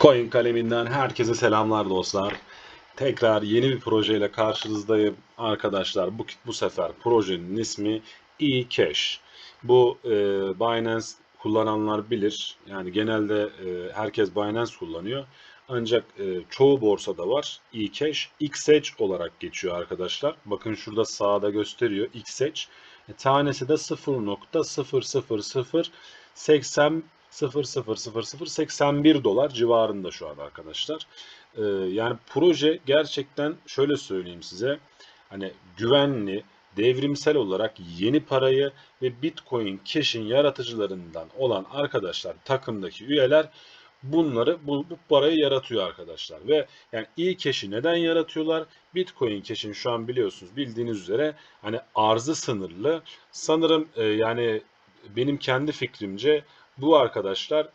Coin kaleminden herkese selamlar dostlar. Tekrar yeni bir projeyle karşınızdayım arkadaşlar. Bu, bu sefer projenin ismi eCash. Bu e, Binance kullananlar bilir. Yani genelde e, herkes Binance kullanıyor. Ancak e, çoğu borsada var. eCash, XH olarak geçiyor arkadaşlar. Bakın şurada sağda gösteriyor XH. E, tanesi de 0.00080 0.00081 dolar civarında şu an arkadaşlar. Ee, yani proje gerçekten şöyle söyleyeyim size. Hani güvenli, devrimsel olarak yeni parayı ve Bitcoin Cash'in yaratıcılarından olan arkadaşlar, takımdaki üyeler bunları bu, bu parayı yaratıyor arkadaşlar. Ve yani iyi cash'i neden yaratıyorlar? Bitcoin Cash'in şu an biliyorsunuz bildiğiniz üzere hani arzı sınırlı. Sanırım e, yani benim kendi fikrimce bu arkadaşlar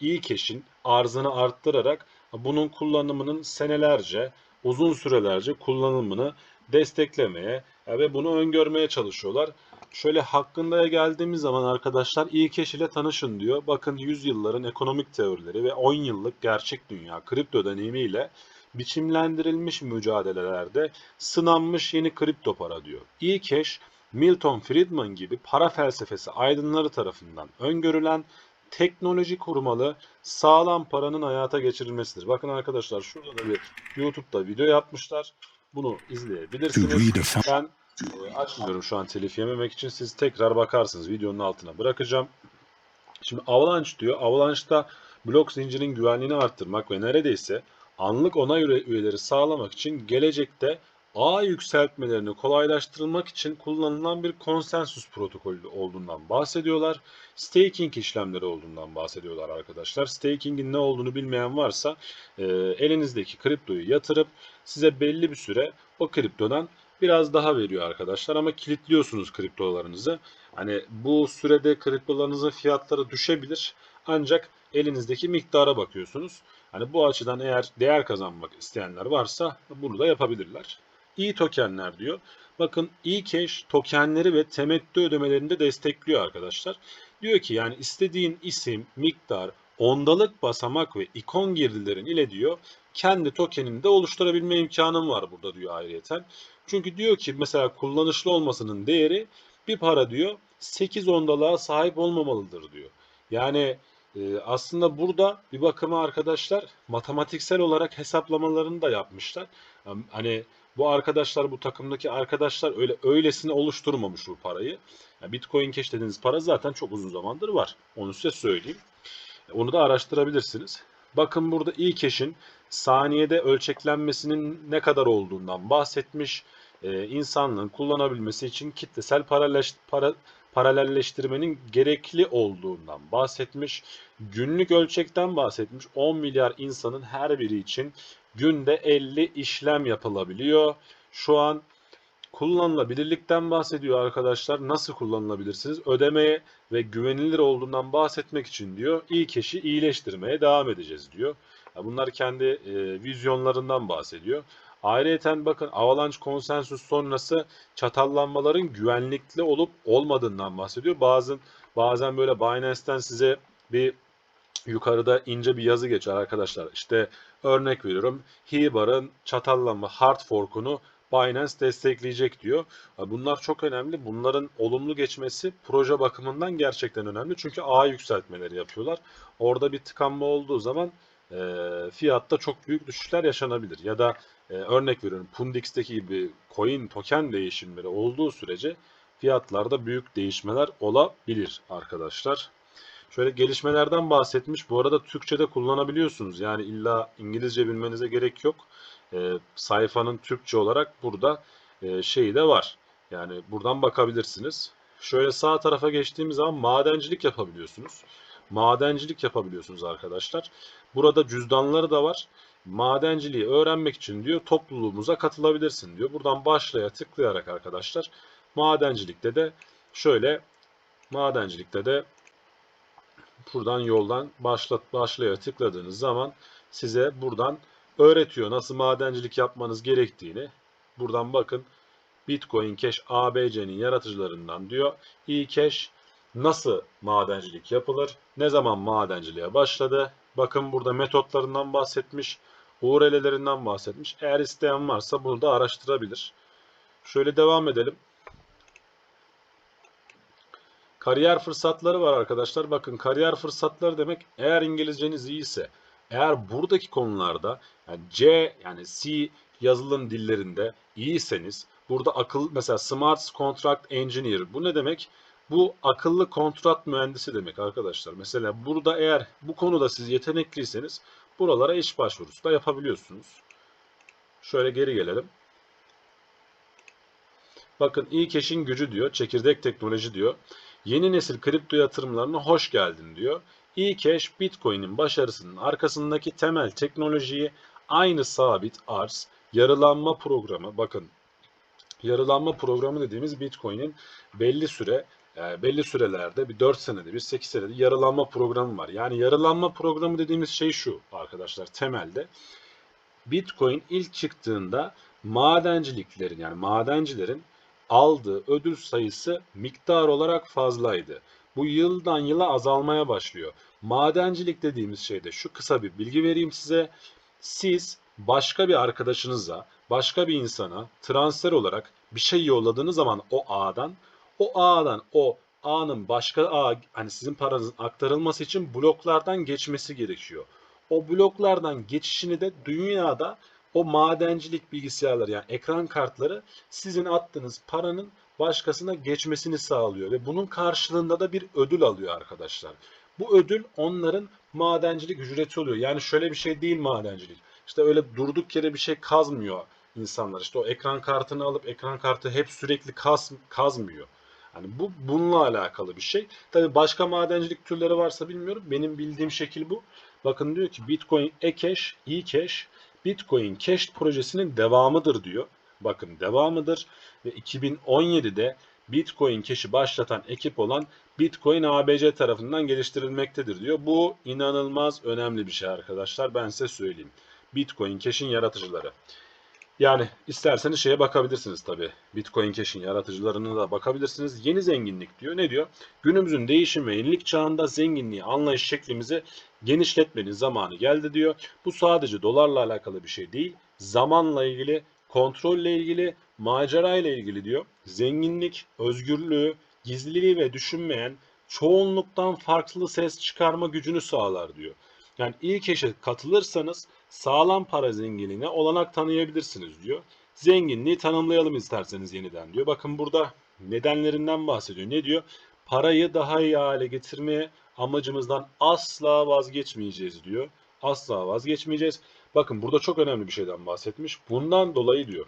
iyi keşin arzını arttırarak bunun kullanımının senelerce, uzun sürelerce kullanımını desteklemeye ve bunu öngörmeye çalışıyorlar. Şöyle hakkında geldiğimiz zaman arkadaşlar iyi keş ile tanışın diyor. Bakın 100 yılların ekonomik teorileri ve 10 yıllık gerçek dünya kripto deneyimiyle biçimlendirilmiş mücadelelerde sınanmış yeni kripto para diyor. İyi keş Milton Friedman gibi para felsefesi aydınları tarafından öngörülen teknoloji korumalı sağlam paranın hayata geçirilmesidir. Bakın arkadaşlar şurada da bir YouTube'da video yapmışlar. Bunu izleyebilirsiniz. Ben e, açmıyorum şu an telif yememek için. Siz tekrar bakarsınız. Videonun altına bırakacağım. Şimdi Avalanche diyor. Avalanche'da blok zincirinin güvenliğini arttırmak ve neredeyse anlık onay üyeleri sağlamak için gelecekte ağ yükseltmelerini kolaylaştırılmak için kullanılan bir konsensüs protokolü olduğundan bahsediyorlar. Staking işlemleri olduğundan bahsediyorlar arkadaşlar. Staking'in ne olduğunu bilmeyen varsa e, elinizdeki kriptoyu yatırıp size belli bir süre o kriptodan biraz daha veriyor arkadaşlar ama kilitliyorsunuz kriptolarınızı. Hani bu sürede kriptolarınızın fiyatları düşebilir ancak elinizdeki miktara bakıyorsunuz. Hani bu açıdan eğer değer kazanmak isteyenler varsa bunu da yapabilirler e tokenler diyor. Bakın eCash tokenleri ve temettü ödemelerini de destekliyor arkadaşlar. Diyor ki yani istediğin isim, miktar, ondalık basamak ve ikon girdilerin ile diyor kendi tokenini de oluşturabilme imkanım var burada diyor ayrıyeten. Çünkü diyor ki mesela kullanışlı olmasının değeri bir para diyor 8 ondalığa sahip olmamalıdır diyor. Yani e, aslında burada bir bakıma arkadaşlar matematiksel olarak hesaplamalarını da yapmışlar. Hani bu arkadaşlar bu takımdaki arkadaşlar öyle öylesine oluşturmamış bu parayı. Yani Bitcoin Cash dediğiniz para zaten çok uzun zamandır var. Onu size söyleyeyim. Onu da araştırabilirsiniz. Bakın burada iyi cash'in saniyede ölçeklenmesinin ne kadar olduğundan bahsetmiş. Ee, insanlığın kullanabilmesi için kitlesel paralel, para, paralelleştirmenin gerekli olduğundan bahsetmiş. Günlük ölçekten bahsetmiş. 10 milyar insanın her biri için günde 50 işlem yapılabiliyor. Şu an kullanılabilirlikten bahsediyor arkadaşlar. Nasıl kullanılabilirsiniz? Ödemeye ve güvenilir olduğundan bahsetmek için diyor. İyi keşi iyileştirmeye devam edeceğiz diyor. Bunlar kendi e, vizyonlarından bahsediyor. Ayrıca bakın Avalanche konsensus sonrası çatallanmaların güvenlikli olup olmadığından bahsediyor. Bazen bazen böyle Binance'ten size bir yukarıda ince bir yazı geçer arkadaşlar. İşte örnek veriyorum. Hibar'ın çatallanma hard fork'unu Binance destekleyecek diyor. Bunlar çok önemli. Bunların olumlu geçmesi proje bakımından gerçekten önemli. Çünkü ağ yükseltmeleri yapıyorlar. Orada bir tıkanma olduğu zaman e, fiyatta çok büyük düşüşler yaşanabilir. Ya da e, örnek veriyorum Pundix'teki gibi coin token değişimleri olduğu sürece fiyatlarda büyük değişmeler olabilir arkadaşlar. Şöyle gelişmelerden bahsetmiş. Bu arada Türkçe'de kullanabiliyorsunuz. Yani illa İngilizce bilmenize gerek yok. E, sayfanın Türkçe olarak burada e, şeyi de var. Yani buradan bakabilirsiniz. Şöyle sağ tarafa geçtiğimiz zaman madencilik yapabiliyorsunuz. Madencilik yapabiliyorsunuz arkadaşlar. Burada cüzdanları da var. Madenciliği öğrenmek için diyor topluluğumuza katılabilirsin diyor. Buradan başlaya tıklayarak arkadaşlar madencilikte de şöyle madencilikte de buradan yoldan başlat başlaya tıkladığınız zaman size buradan öğretiyor nasıl madencilik yapmanız gerektiğini. Buradan bakın Bitcoin Cash ABC'nin yaratıcılarından diyor. eCash nasıl madencilik yapılır? Ne zaman madenciliğe başladı? Bakın burada metotlarından bahsetmiş. URL'lerinden bahsetmiş. Eğer isteyen varsa bunu da araştırabilir. Şöyle devam edelim. Kariyer fırsatları var arkadaşlar. Bakın kariyer fırsatları demek eğer İngilizceniz iyiyse, eğer buradaki konularda yani C yani C yazılım dillerinde iyiyseniz burada akıl mesela Smart Contract Engineer bu ne demek? Bu akıllı kontrat mühendisi demek arkadaşlar. Mesela burada eğer bu konuda siz yetenekliyseniz buralara iş başvurusu da yapabiliyorsunuz. Şöyle geri gelelim. Bakın e-cash'in gücü diyor, çekirdek teknoloji diyor. Yeni nesil kripto yatırımlarına hoş geldin diyor. E-cash Bitcoin'in başarısının arkasındaki temel teknolojiyi aynı sabit arz, yarılanma programı, bakın yarılanma programı dediğimiz Bitcoin'in belli süre e, belli sürelerde bir 4 senede bir 8 senede yarılanma programı var. Yani yarılanma programı dediğimiz şey şu arkadaşlar temelde Bitcoin ilk çıktığında madenciliklerin yani madencilerin aldığı ödül sayısı miktar olarak fazlaydı. Bu yıldan yıla azalmaya başlıyor. Madencilik dediğimiz şeyde şu kısa bir bilgi vereyim size. Siz başka bir arkadaşınıza, başka bir insana transfer olarak bir şey yolladığınız zaman o ağdan, o ağdan o ağın başka ağ, hani sizin paranızın aktarılması için bloklardan geçmesi gerekiyor. O bloklardan geçişini de dünyada o madencilik bilgisayarları yani ekran kartları sizin attığınız paranın başkasına geçmesini sağlıyor ve bunun karşılığında da bir ödül alıyor arkadaşlar. Bu ödül onların madencilik ücreti oluyor. Yani şöyle bir şey değil madencilik. İşte öyle durduk yere bir şey kazmıyor insanlar. İşte o ekran kartını alıp ekran kartı hep sürekli kaz, kazmıyor. Hani bu bununla alakalı bir şey. Tabi başka madencilik türleri varsa bilmiyorum. Benim bildiğim şekil bu. Bakın diyor ki Bitcoin eCash, eCash Bitcoin Cash projesinin devamıdır diyor. Bakın devamıdır ve 2017'de Bitcoin Cash'i başlatan ekip olan Bitcoin ABC tarafından geliştirilmektedir diyor. Bu inanılmaz önemli bir şey arkadaşlar. Ben size söyleyeyim. Bitcoin Cash'in yaratıcıları. Yani isterseniz şeye bakabilirsiniz tabi. Bitcoin Cash'in yaratıcılarına da bakabilirsiniz. Yeni zenginlik diyor. Ne diyor? Günümüzün değişim ve yenilik çağında zenginliği anlayış şeklimizi genişletmenin zamanı geldi diyor. Bu sadece dolarla alakalı bir şey değil. Zamanla ilgili, kontrolle ilgili, macera ile ilgili diyor. Zenginlik, özgürlüğü, gizliliği ve düşünmeyen, çoğunluktan farklı ses çıkarma gücünü sağlar diyor. Yani ilk eşe katılırsanız sağlam para zenginliğine olanak tanıyabilirsiniz diyor. Zenginliği tanımlayalım isterseniz yeniden diyor. Bakın burada nedenlerinden bahsediyor. Ne diyor? Parayı daha iyi hale getirmeye amacımızdan asla vazgeçmeyeceğiz diyor. Asla vazgeçmeyeceğiz. Bakın burada çok önemli bir şeyden bahsetmiş. Bundan dolayı diyor.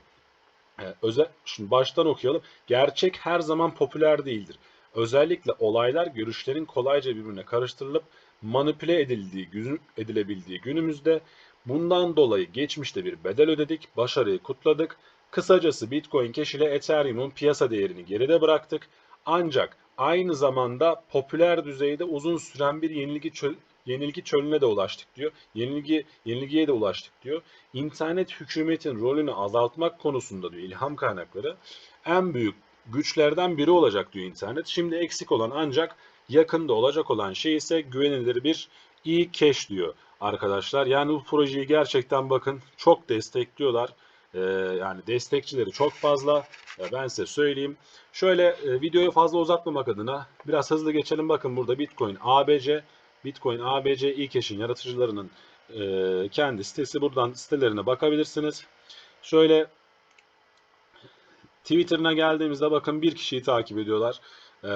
Ee, özel, şimdi baştan okuyalım. Gerçek her zaman popüler değildir. Özellikle olaylar görüşlerin kolayca birbirine karıştırılıp manipüle edildiği, edilebildiği günümüzde bundan dolayı geçmişte bir bedel ödedik, başarıyı kutladık. Kısacası Bitcoin Cash ile Ethereum'un piyasa değerini geride bıraktık. Ancak aynı zamanda popüler düzeyde uzun süren bir yenilgi çöl, yenilgi çölüne de ulaştık diyor. Yenilgi yenilgiye de ulaştık diyor. İnternet hükümetin rolünü azaltmak konusunda diyor ilham kaynakları en büyük güçlerden biri olacak diyor internet. Şimdi eksik olan ancak yakında olacak olan şey ise güvenilir bir e-cash diyor arkadaşlar. Yani bu projeyi gerçekten bakın çok destekliyorlar. Ee, yani destekçileri çok fazla. Ben size söyleyeyim. Şöyle e, videoyu fazla uzatmamak adına biraz hızlı geçelim. Bakın burada Bitcoin ABC, Bitcoin ABC e-cash'in yaratıcılarının e, kendi sitesi. Buradan sitelerine bakabilirsiniz. Şöyle Twitter'ına geldiğimizde bakın bir kişiyi takip ediyorlar. Ee,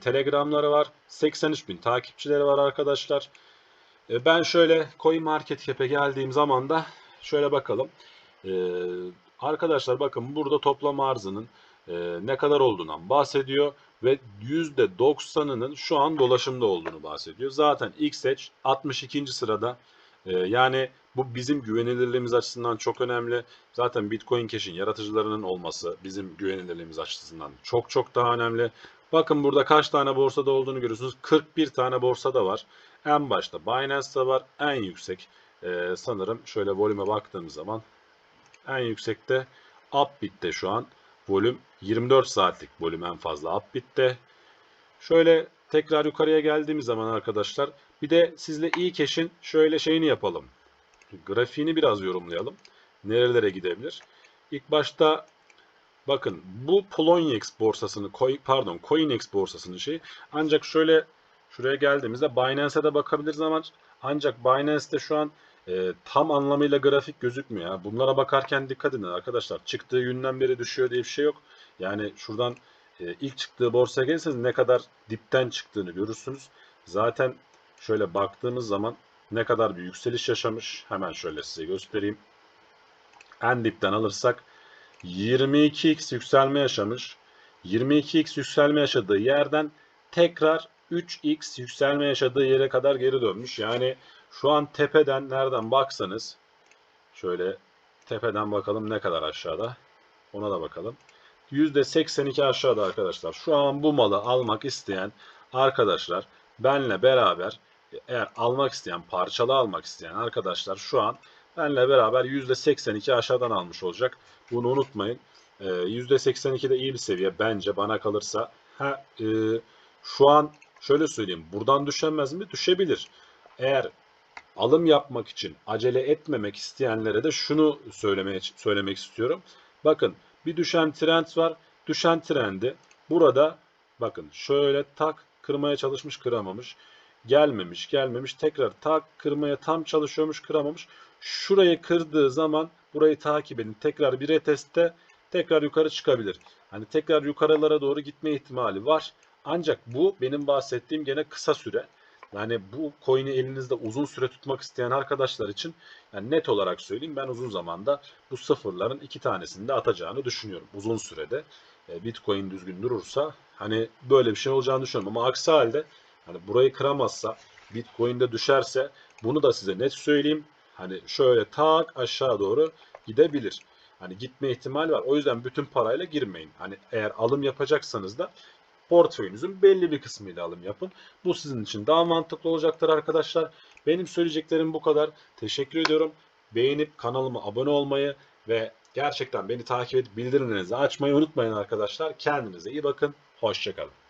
Telegram'ları var. 83 bin takipçileri var arkadaşlar. Ee, ben şöyle CoinMarketCap'e geldiğim zaman da şöyle bakalım. Ee, arkadaşlar bakın burada toplam arzının e, ne kadar olduğundan bahsediyor ve %90'ının şu an dolaşımda olduğunu bahsediyor. Zaten XH 62. sırada. Ee, yani bu bizim güvenilirliğimiz açısından çok önemli. Zaten Bitcoin Cash'in yaratıcılarının olması bizim güvenilirliğimiz açısından çok çok daha önemli. Bakın burada kaç tane borsada olduğunu görüyorsunuz. 41 tane borsada var. En başta Binance'da var. En yüksek e, sanırım şöyle volüme baktığımız zaman en yüksekte Upbit'te şu an volüm 24 saatlik volüm en fazla Upbit'te. Şöyle tekrar yukarıya geldiğimiz zaman arkadaşlar Bir de sizle e-cash'in şöyle şeyini yapalım. Grafiğini biraz yorumlayalım. Nerelere gidebilir? İlk başta bakın bu Poloniex borsasını pardon Coinex borsasının şeyi ancak şöyle şuraya geldiğimizde Binance'e de bakabiliriz ama ancak Binance'te şu an e, tam anlamıyla grafik gözükmüyor. Bunlara bakarken dikkat edin arkadaşlar. Çıktığı günden beri düşüyor diye bir şey yok. Yani şuradan e, ilk çıktığı borsaya gelirseniz ne kadar dipten çıktığını görürsünüz. Zaten şöyle baktığımız zaman ne kadar bir yükseliş yaşamış. Hemen şöyle size göstereyim. En dipten alırsak 22x yükselme yaşamış. 22x yükselme yaşadığı yerden tekrar 3x yükselme yaşadığı yere kadar geri dönmüş. Yani şu an tepeden nereden baksanız şöyle tepeden bakalım ne kadar aşağıda. Ona da bakalım. %82 aşağıda arkadaşlar. Şu an bu malı almak isteyen arkadaşlar benle beraber eğer almak isteyen, parçalı almak isteyen arkadaşlar şu an benle beraber %82 aşağıdan almış olacak. Bunu unutmayın. Ee, %82 de iyi bir seviye bence bana kalırsa. Ha, e, şu an şöyle söyleyeyim. Buradan düşemez mi? Düşebilir. Eğer alım yapmak için acele etmemek isteyenlere de şunu söylemeye söylemek istiyorum. Bakın bir düşen trend var. Düşen trendi burada bakın şöyle tak kırmaya çalışmış kıramamış. Gelmemiş gelmemiş tekrar tak kırmaya tam çalışıyormuş kıramamış. Şurayı kırdığı zaman burayı takip edin. Tekrar bir retestte tekrar yukarı çıkabilir. Hani tekrar yukarılara doğru gitme ihtimali var. Ancak bu benim bahsettiğim gene kısa süre. Yani bu coin'i elinizde uzun süre tutmak isteyen arkadaşlar için yani net olarak söyleyeyim ben uzun zamanda bu sıfırların iki tanesini de atacağını düşünüyorum. Uzun sürede e, Bitcoin düzgün durursa hani böyle bir şey olacağını düşünüyorum. Ama aksi halde hani burayı kıramazsa Bitcoin'de düşerse bunu da size net söyleyeyim. Hani şöyle tak aşağı doğru gidebilir. Hani gitme ihtimali var. O yüzden bütün parayla girmeyin. Hani eğer alım yapacaksanız da portföyünüzün belli bir kısmıyla alım yapın. Bu sizin için daha mantıklı olacaktır arkadaşlar. Benim söyleyeceklerim bu kadar. Teşekkür ediyorum. Beğenip kanalıma abone olmayı ve gerçekten beni takip edip bildirimlerinizi açmayı unutmayın arkadaşlar. Kendinize iyi bakın. Hoşçakalın.